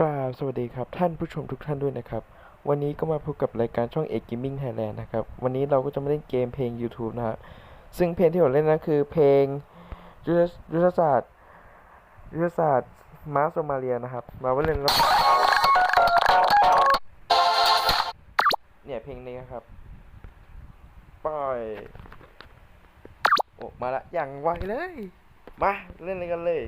กราบสวัสดีครับท่านผู้ชมทุกท่านด้วยนะครับ วันนี้ก็มาพบกับรายการช่องเอก a ิ m มิ่งไทยแลนด์นะครับ วันนี้เราก็จะมาเล่นเกมเพลง YouTube นะครับซึ่งเพลงที่ผมเล่นนั้นคือเพลงยุทธยุทธศาสตร์ยุทธศาสตร์มาโซมาเลียนะครับมาเล่นแล้วเนี่ยเพลงนี้ครับปล่อยโอ้มาละอย่างไวเลย มาเล่นเลยกันเลย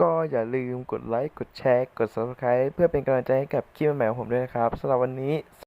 ก็อย่าลืมกดไลค์ กดแชร์ กด subscribe เพื่อเป็นกำลังใจให้กับคลิปใหม่ของผมด้วยนะครับสำหรับวันนี้